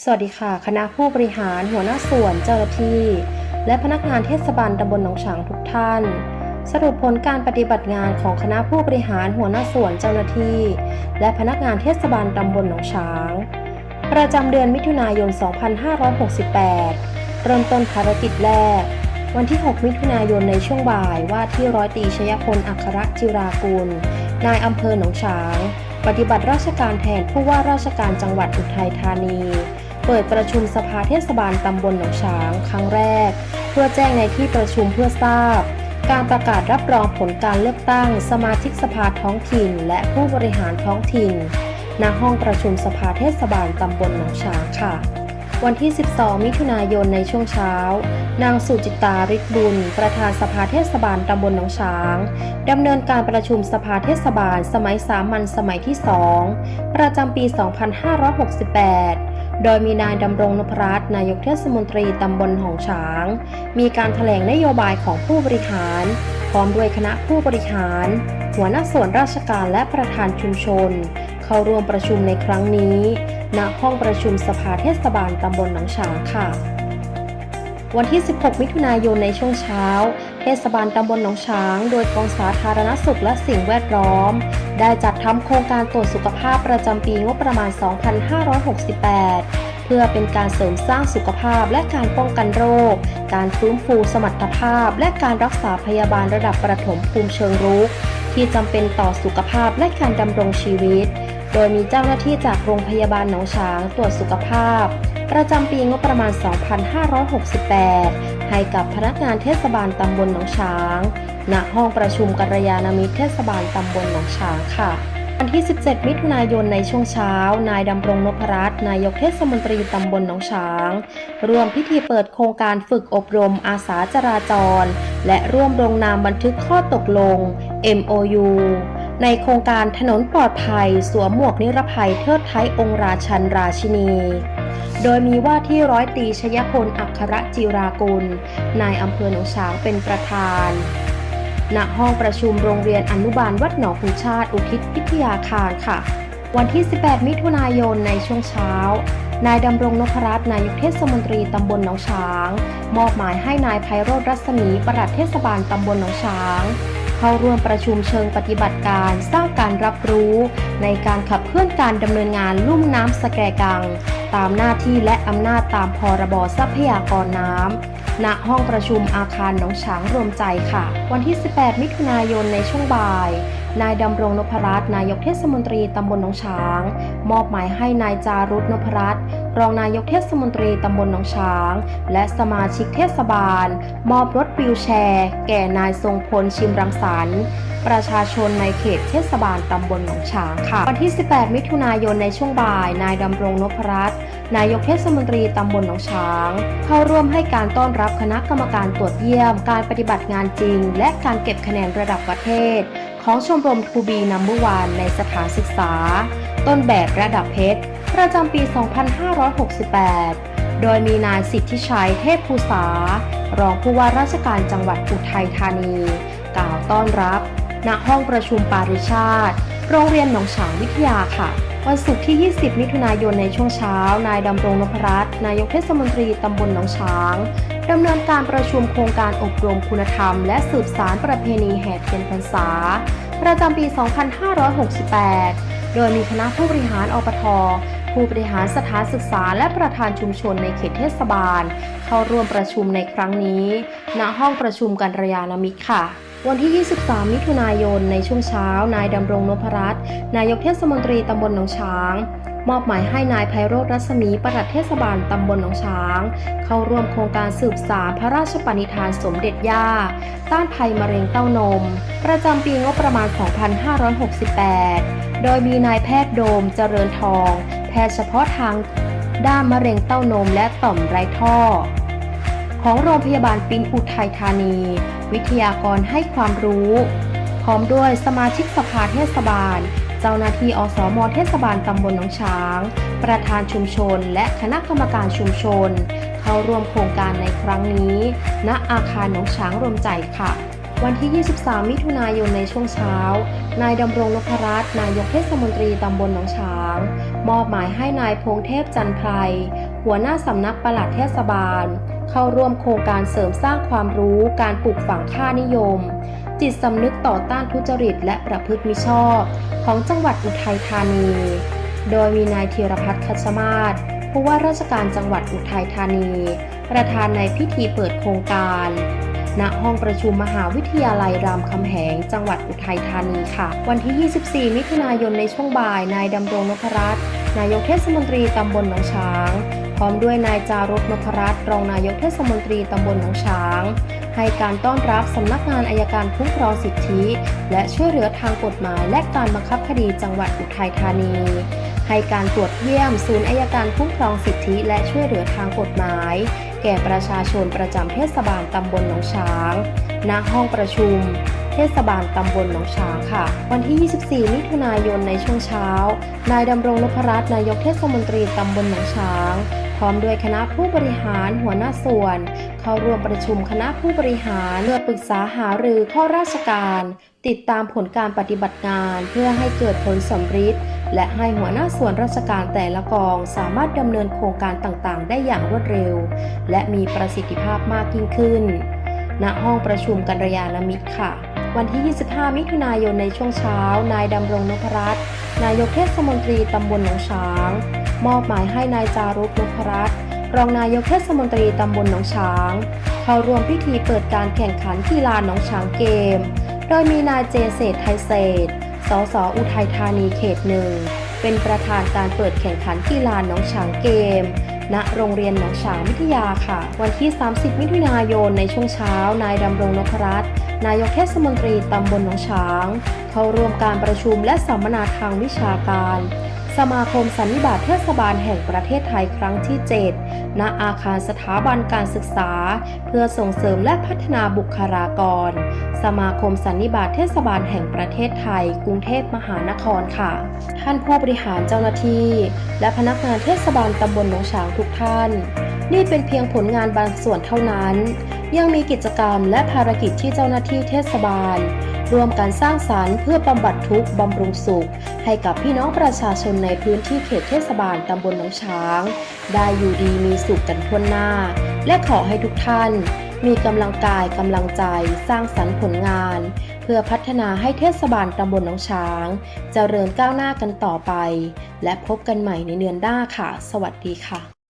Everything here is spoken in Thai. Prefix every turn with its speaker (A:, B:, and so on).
A: สวัสดีค่ะ คณะผู้บริหารหัวหน้าส่วนเจ้าหน้าที่ และพนักงานเทศบาลตำบลหนองฉางทุกท่าน สรุปผลการปฏิบัติงานของคณะผู้บริหารหัวหน้าส่วนเจ้าหน้าที่ และพนักงานเทศบาลตำบลหนองฉาง ประจำเดือนมิถุนายน 2568 เริ่มต้นภารกิจแรก วันที่ 6 มิถุนายนในช่วงบ่ายว่าที่ร้อยตีชยพลอัครจิรากุล นายอำเภอหนองฉาง ปฏิบัติราชการแทนผู้ว่าราชการจังหวัดอุทัยธานี เปิดประชุมสภาเทศบาลตำบลหนองฉาง ครั้งแรก เพื่อแจ้งในที่ประชุมเพื่อทราบ การประกาศรับรองผลการเลือกตั้ง สมาชิกสภาท้องถิ่น และผู้บริหารท้องถิ่นณห้องประชุมสภาเทศบาลตำบลหนองฉางค่ะวันที่ 12 มิถุนายนในช่วงเช้า นางสุจิตาฤทธิ์บุญ ประธานสภาเทศบาลตำบลหนองฉาง ดำเนินการประชุมสภาเทศบาลสมัยสามัญสมัยที่ 2 ประจำปี 2568 โดยมีนายดำรงนพรัตน์นายกเทศมนตรีตำบลหองฉาง มีการถแถลงนโยบายของผู้บริหาร พร้อมด้วยคณะผู้บริหาร หัวหน้าส่วนราชการและประธานชุมชน เข้าร่วมประชุมในครั้งนี้ ณ ห้องประชุมสภาเทศบาลตำบลหนองฉางค่ะ วันที่ 16 มิถุนายนในช่วงเช้า เทศบาลตำบลหนองฉาง โดยกองสาธารณสุขและสิ่งแวดล้อม ได้จัดทำโครงการตรวจสุขภาพประจำปีงบประมาณ 2568 เพื่อเป็นการเสริมสร้างสุขภาพและการป้องกันโรค การฟื้นฟูสมรรถภาพ และการรักษาพยาบาลระดับประถมภูมิเชิงรุก ที่จำเป็นต่อสุขภาพและการดำรงชีวิต โดยมีเจ้าหน้าที่จากโรงพยาบาลหนองฉางตรวจสุขภาพประจำปีงบประมาณ 2568 ให้กับพนักงานเทศบาลตำบลหนองฉาง ณ ห้องประชุมกัลยาณมิตรเทศบาลตำบลหนองฉางค่ะ วันที่ 17 มิถุนายนในช่วงเช้า นายดำรงนพรัตน์นายกเทศมนตรีตำบลหนองฉางร่วมพิธีเปิดโครงการฝึกอบรมอาสาจราจร และร่วมลงนามบันทึกข้อตกลง MOU ในโครงการถนนปลอดภัย สวมหมวกนิรภัยเทิดไทยองค์ราชันราชินี โดยมีว่าที่ร้อยตีชยพลอัครจิรากุล นายอำเภอหนองฉางเป็นประธาน ณ ห้องประชุมโรงเรียนอนุบาลวัดหนองขุนชาติอุทิศพิทยาคารค่ะ วันที่ 18 มิถุนายนในช่วงเช้า นายดำรงนพรัตน์นายกเทศมนตรีตำบลหนองฉาง มอบหมายให้นายไพโรธรัศมีปลัดเทศบาลตำบลหนองฉาง เข้าร่วมประชุมเชิงปฏิบัติการสร้างการรับรู้ ในการขับเคลื่อนการดำเนินงานลุ่มน้ำสแกกัง ตามหน้าที่และอำนาจตามพรบทรัพยากรน้ำณห้องประชุมอาคารหนองฉางรวมใจค่ะ วันที่ 18 มิถุนายนในช่วงบ่าย นายดำรงนพรัตน์นายกเทศมนตรีตำบลหนองฉาง มอบหมายให้นายจารุตนพรัตน์รองนายกเทศมนตรีตำบลหนองฉาง และสมาชิกเทศบาล มอบรถวิวแชร์ แก่นายทรงพลชิมรังสรรค์ประชาชนในเขตเทศบาลตำบลหนองฉางค่ะ วันที่ 18 มิถุนายนในช่วงบ่าย นายดำรงนพรัตน์นายกเทศมนตรีตำบลหนองฉาง เข้าร่วมให้การต้อนรับคณะกรรมการตรวจเยี่ยม การปฏิบัติงานจริง และการเก็บคะแนนระดับประเทศ ของชมรมทูบีนัมเบอร์วานในสถานศึกษา ต้นแบบระดับเพชร ประจำปี 2568 โดยมีนายสิทธิชัยเทพภูษารองผู้ว่าราชการจังหวัดอุทัยธานี กล่าวต้อนรับ ณ ห้องประชุมปาริชาติ โรงเรียนหนองฉางวิทยาค่ะ วันศุกร์ที่ 20 มิถุนายนในช่วงเช้า นายดำรงนพรัตน์นายกเทศมนตรีตำบลหนองฉางดำเนินการประชุมโครงการอบรมคุณธรรม และสืบสารประเพณีแห่เทียนพรรษา ประจำปี 2568 โดยมีคณะผู้บริหารอปท ผู้บริหารสถานศึกษาและประธานชุมชนในเขตเทศบาล เข้าร่วมประชุมในครั้งนี้ณห้องประชุมกันรยานามิตรค่ะวันที่ 23 มิถุนายน ในช่วงเช้า นายดำรงนพรัตน์ นายกเทศมนตรีตำบลหนองช้าง มอบหมายให้นายไพโรธรัศมีประหลัดเทศบาลตำบลหนองฉาง เข้าร่วมโครงการสืบสารพระราชปณิธานสมเด็จย่า ต้านภัยมะเร็งเต้านม ประจำปีงบประมาณ 2568 โดยมีนายแพทย์โดมเจริญทอง แพทย์เฉพาะทางด้านมะเร็งเต้านมและต่อมไร้ท่อ ของโรงพยาบาลปินอุทัยธานี วิทยากรให้ความรู้ พร้อมด้วยสมาชิกสภาเทศบาล เจ้าหน้าที่อสมเทศบาลตำบลหนองฉาง ประธานชุมชน และคณะกรรมการชุมชน เข้าร่วมโครงการในครั้งนี้ ณอาคารหนองฉางรวมใจค่ะ วันที่ 23 มิถุนายนในช่วงเช้า นายดำรงนพรัตน์นายกเทศมนตรีตำบลหนองฉาง มอบหมายให้นายพงเทพจันทร์ไพรหัวหน้าสำนักปลัดเทศบาล เข้าร่วมโครงการเสริมสร้างความรู้การปลูกฝังค่านิยม จิตสำนึกต่อต้านทุจริตและประพฤติมิชอบ ของจังหวัดอุทัยธานี โดยมีนายธีรพัฒน์คัชมาศผู้ว่าราชการจังหวัดอุทัยธานี ประธานในพิธีเปิดโครงการ ณ ห้องประชุมมหาวิทยาลัยรามคำแหง จังหวัดอุทัยธานีค่ะ วันที่ 24 มิถุนายนในช่วงบ่าย นายดำรงนพรัตน์ นายกเทศมนตรีตำบลหนองช้าง พร้อมด้วยนายจารุณนพรัตน์ รองนายกเทศมนตรีตำบลหนองช้าง ให้การต้อนรับสำนักงานอายการคุ้มครองสิทธิ และช่วยเหลือทางกฎหมายและการบังคับคดีจังหวัดอุทัยธานี ให้การตรวจเยี่ยม ศูนย์อายการคุ้มครองสิทธิ และช่วยเหลือทางกฎหมาย แก่ประชาชนประจำเทศบาลตำบลหนองช้างณห้องประชุม เทศบาลตำบลหนองช้างค่ะ วันที่ 24 มิถุนายนในช่วงเช้า นายดำรงนพรัตน์นายกเทศมนตรีตำบลหนองช้าง ร้อมด้วยคณะผู้บริหารหัวหน้าส่วน เข้าร่วมประชุมคณะผู้บริหารเพื่อปรึกษาหารือข้อราชการ ติดตามผลการปฏิบัติงานเพื่อให้เกิดผลสำฤทธิ์และให้หัวหน้าส่วนราชการแต่ละกองสามารถดำเนินโครงการต่างๆ ได้อย่างรวดเร็ว และมีประสิทธิภาพมากยิ่งขึ้น ณ ห้องประชุมกัลยาณมิตรค่ะ วันที่ 25 มิถุนายนในช่วงเช้า นายดำรงนพรัตน์นายกเทศมนตรีตำบลหนองช้าง มอบหมายให้นายจารุณนพรัตน์รองนายกเทศมนตรีตำบลหนองช้าง เข้าร่วมพิธีเปิดการแข่งขันกีฬาหนองช้างเกม โดยมีนายเจเศรษไทยเศรษฐ์สสอุทัยธานีเขตหนึ่ง เป็นประธานการเปิดแข่งขันกีฬาหนองช้างเกม ณ โรงเรียนหนองฉางวิทยาค่ะ วันที่ 30 มิถุนายนในช่วงเช้า นายดำรงนพรัตน์ นายกเทศมนตรีตำบลหนองช้าง เข้าร่วมการประชุมและสัมมนาทางวิชาการ สมาคมสันนิบาตเทศบาลแห่งประเทศไทยครั้งที่ 7 ณ อาคารสถาบันการศึกษา เพื่อส่งเสริมและพัฒนาบุคลากร สมาคมสันนิบาตเทศบาลแห่งประเทศไทย กรุงเทพมหานครค่ะ ท่านผู้บริหารเจ้าหน้าที่ และพนักงานเทศบาลตำบลหนองฉางทุกท่าน นี่เป็นเพียงผลงานบางส่วนเท่านั้น ยังมีกิจกรรมและภารกิจที่เจ้าหน้าที่เทศบาลร่วมกันสร้างสารรค์เพื่อบำบัดทุกข์บำรุงสุข ให้กับพี่น้องประชาชนในพื้นที่เขตเทศบาลตำบลหนองช้าง ได้อยู่ดีมีสุขกันทั่วหน้า และขอให้ทุกท่าน มีกำลังกายกำลังใจสร้างสรรค์ผลงาน เพื่อพัฒนาให้เทศบาลตำบลหนองช้างเจริญก้าวหน้ากันต่อไป และพบกันใหม่ในเดือนหน้าค่ะ สวัสดีค่ะ